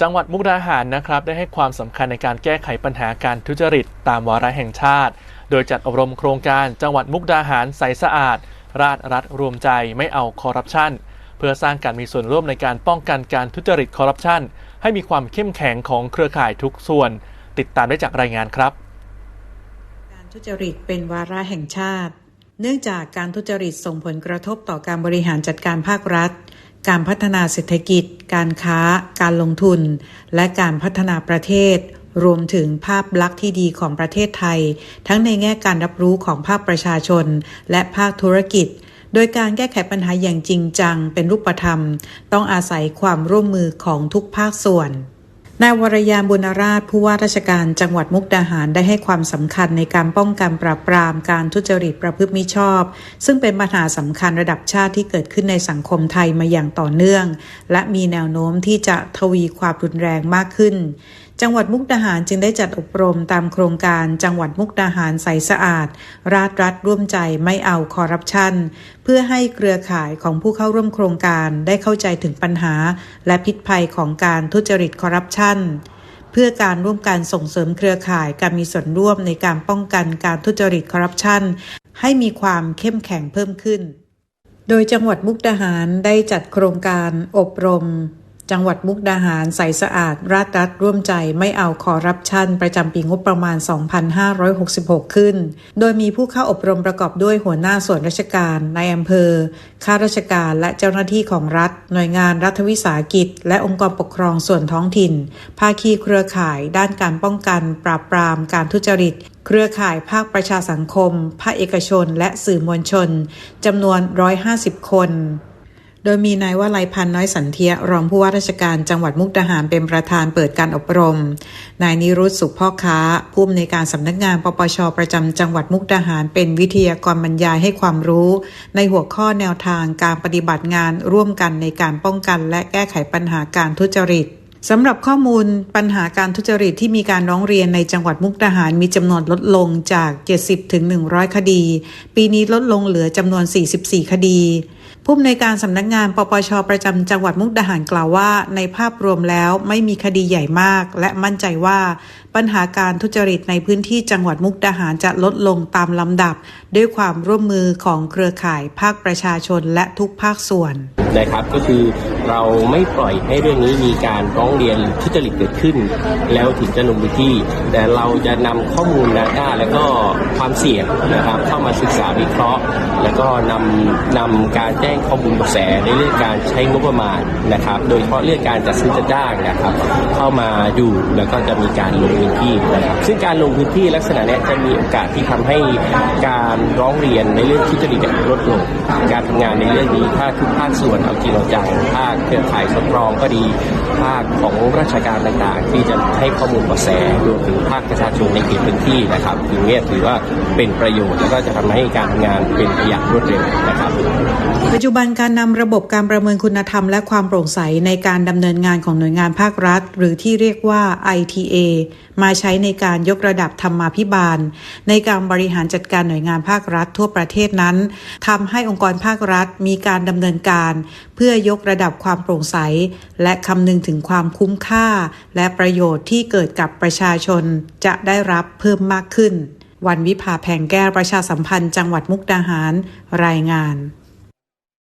จังหวัดมุกดาหารนะครับได้ให้ความสำคัญในการแก้ไขปัญหาการทุจริตตามวาระแห่งชาติ โดยจัดอบรมโครงการจังหวัดมุกดาหารใสสะอาด ราชรัฐรวมใจไม่เอาคอร์รัปชันเพื่อสร้างการมีส่วนร่วมในการป้องกันการทุจริตคอร์รัปชันให้มีความเข้มแข็งของเครือข่ายทุกส่วน ติดตามได้จากรายงานครับ การทุจริตเป็นวาระแห่งชาติ เนื่องจากการทุจริตส่งผลกระทบต่อการบริหารจัดการภาครัฐ การพัฒนาเศรษฐกิจ การค้า การลงทุน และการพัฒนาประเทศ รวมถึงภาพลักษณ์ที่ดีของประเทศไทย ทั้งในแง่การรับรู้ของภาคประชาชน และภาคธุรกิจ โดยการแก้ไขปัญหาอย่างจริงจังเป็นรูปธรรม ต้องอาศัยความร่วมมือของทุกภาคส่วน นายวรยามบุญราชผู้ว่าราชการจังหวัดมุกดาหารได้ให้ความสำคัญในการป้องกันปราบปรามการทุจริตประพฤติมิชอบ ซึ่งเป็นปัญหาสำคัญระดับชาติที่เกิดขึ้นในสังคมไทยมาอย่างต่อเนื่อง และมีแนวโน้มที่จะทวีความรุนแรงมากขึ้น จังหวัดมุกดาหารจึงได้จัดอบรมตามโครงการจังหวัดมุกดาหารใสสะอาด ราชรัฐร่วมใจไม่เอาคอร์รัปชันเพื่อให้เครือข่ายของผู้เข้าร่วมโครงการได้เข้าใจถึงปัญหา และพิษภัยของการทุจริตคอร์รัปชันเพื่อการร่วมการส่งเสริมเครือข่ายการมีส่วนร่วมในการป้องกันการทุจริตคอร์รัปชันให้มีความเข้มแข็งเพิ่มขึ้น โดยจังหวัดมุกดาหารได้จัดโครงการอบรม จังหวัดมุกดาหารใสสะอาด ราชรัฐร่วมใจไม่เอาคอร์รัปชันประจำปีงบประมาณ 2566 ขึ้น โดยมีผู้เข้าอบรมประกอบด้วยหัวหน้าส่วนราชการในอำเภอ ข้าราชการและเจ้าหน้าที่ของรัฐ หน่วยงานรัฐวิสาหกิจ และองค์กรปกครองส่วนท้องถิ่น ภาคีเครือข่าย ด้านการป้องกัน ปราบปรามการทุจริตเครือข่ายภาคประชาสังคม ภาคเอกชน และสื่อมวลชนจำนวน 150 คน โดยมีนายวลัยพันธ์น้อยสันเทียรองผู้ว่าราชการจังหวัดมุกดาหารเป็นประธานเปิดการอบรม นายนิรุตสุขพ่อค้า ผู้อำนวยการสำนักงานปปชประจำจังหวัดมุกดาหารเป็นวิทยากรบรรยายให้ความรู้ ในหัวข้อแนวทางการปฏิบัติงานร่วมกันในการป้องกันและแก้ไขปัญหาการทุจริต สำหรับข้อมูลปัญหาการทุจริตที่มีการร้องเรียนในจังหวัดมุกดาหารมีจำนวนลดลงจาก 70 ถึง 100 คดี ปีนี้ลดลงเหลือจำนวน 44 คดีผู้อำนวยการสำนักงานปปชประจำจังหวัดมุกดาหารกล่าวว่า ในภาพรวมแล้วไม่มีคดีใหญ่มาก และมั่นใจว่าปัญหาการทุจริตในพื้นที่จังหวัดมุกดาหารจะลดลงตามลำดับ ด้วยความร่วมมือของเครือข่ายภาคประชาชนและทุกภาคส่วนนะครับก็คือ เราไม่ปล่อยให้เรื่องนี้มีการร้องเรียนทุจริตเกิดขึ้น แล้วถึงจะลงพื้นที่ แต่เราจะนำข้อมูล Data แล้วก็ความเสี่ยงนะครับเข้ามาศึกษาวิเคราะห์ แล้วก็นำนำการแจ้งข้อมูลเบาะแสในเรื่องการใช้งบประมาณนะครับ โดยเฉพาะเรื่องการจัดซื้อจัดจ้างนะครับ เข้ามาดูแล้วก็จะมีการลงพื้นที่นะครับ ซึ่งการลงพื้นที่ลักษณะนี้จะมีโอกาสที่ทำให้การร้องเรียนในเรื่องทุจริตเนี่ยลดลง การทำงานในเรื่องนี้ถ้าทุกภาคส่วนเอาจริงเอาจังภาคเครือข่ายสตรองก็ดี ภาคของราชการต่างๆ ที่จะให้ข้อมูลเบาะแสรวมถึงภาคประชาชนในเขตพื้นที่นะครับอย่างนี้ยถือว่าเป็นประโยชน์แล้วก็จะทำให้การทำงานเป็นไปอย่างรวดเร็วนะครับปัจจุบันการนำระบบการประเมินคุณธรรม และความโปร่งใสในการดำเนินงานของหน่วยงานภาครัฐ หรือที่เรียกว่า ITA มาใช้ในการยกระดับธรรมาภิบาล ในการบริหารจัดการหน่วยงานภาครัฐทั่วประเทศนั้นทำให้องค์กรภาครัฐมีการดำเนินการ เพื่อยกระดับความโปร่งใส และคำนึงถึงความคุ้มค่า และประโยชน์ที่เกิดกับประชาชนจะได้รับเพิ่มมากขึ้น วันวิภาแพงแก้วประชาสัมพันธ์จังหวัดมุกดาหาร รายงาน